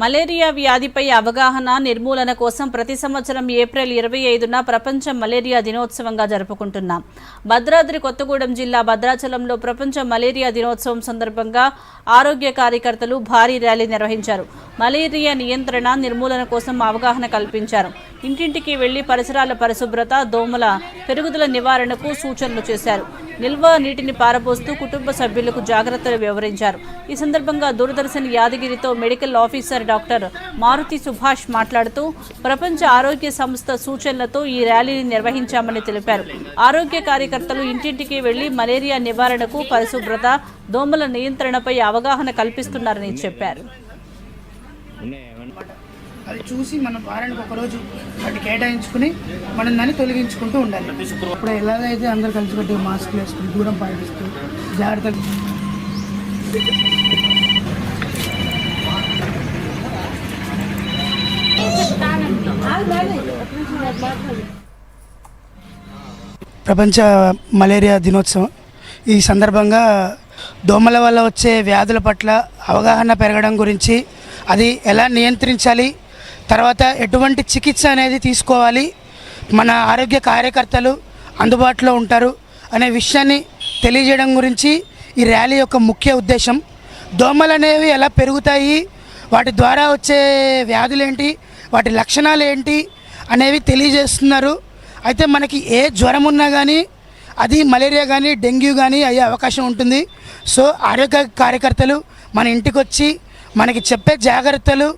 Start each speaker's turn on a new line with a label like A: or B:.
A: Malaria వ్యాధిపై అవగాహన నిర్మూలన కోసం ప్రతి సంవత్సరం ఏప్రిల్ ఇరవై ఐదున ప్రపంచ మలేరియా దినోత్సవంగా జరుపుకుంటున్నాం. భద్రాద్రి కొత్తగూడెం జిల్లా భద్రాచలంలో ప్రపంచ మలేరియా దినోత్సవం సందర్భంగా ఆరోగ్య కార్యకర్తలు భారీ ర్యాలీ నిర్వహించారు. మలేరియా నియంత్రణ నిర్మూలన కోసం అవగాహన కల్పించారు. ఇంటింటికి వెళ్ళి పరిసరాల పరిశుభ్రత దోమల పెరుగుదల నివారణకు సూచనలు చేశారు. నిల్వ నీటిని పారబోస్తూ కుటుంబ సభ్యులకు జాగ్రత్తలు వివరించారు. ఈ సందర్భంగా Doordarshan యాదగిరితో medical officer doctor Maruthi Subhash మాట్లాడుతూ ప్రపంచ ఆరోగ్య సంస్థ సూచనలతో ఈ ర్యాలీని నిర్వహించామని తెలిపారు. ఆరోగ్య కార్యకర్తలు ఇంటింటికి వెళ్ళి మలేరియా నివారణకు పరిశుభ్రత దోమల నియంత్రణపై అవగాహన కల్పిస్తున్నారని చెప్పారు.
B: అది చూసి మనం వారానికి ఒకరోజు వాటి కేటాయించుకుని మనం దాన్ని తొలగించుకుంటూ ఉండాలి. ఇప్పుడు ఎలాగైతే అందరు కలిసి కట్టి మాస్క్ వేసుకుని దూరం పాటిస్తూ జాగ్రత్తగా ప్రపంచ మలేరియా దినోత్సవం. ఈ సందర్భంగా దోమల వల్ల వచ్చే వ్యాధుల పట్ల అవగాహన పెరగడం గురించి అది ఎలా నియంత్రించాలి? తర్వాత ఎటువంటి చికిత్స అనేది తీసుకోవాలి? మన ఆరోగ్య కార్యకర్తలు అందుబాటులో ఉంటారు అనే విషయాన్ని తెలియజేయడం గురించి ఈ ర్యాలీ యొక్క ముఖ్య ఉద్దేశం. దోమలు అనేవి ఎలా పెరుగుతాయి? వాటి ద్వారా వచ్చే వ్యాధులు ఏంటి వాటి లక్షణాలు ఏంటి అనేవి తెలియజేస్తున్నారు. అయితే మనకి ఏ జ్వరం ఉన్నా కానీ అది మలేరియా కానీ డెంగ్యూ కానీ అయ్యే అవకాశం ఉంటుంది. సో ఆరోగ్య కార్యకర్తలు మన ఇంటికి వచ్చి మనకి చెప్పే జాగ్రత్తలు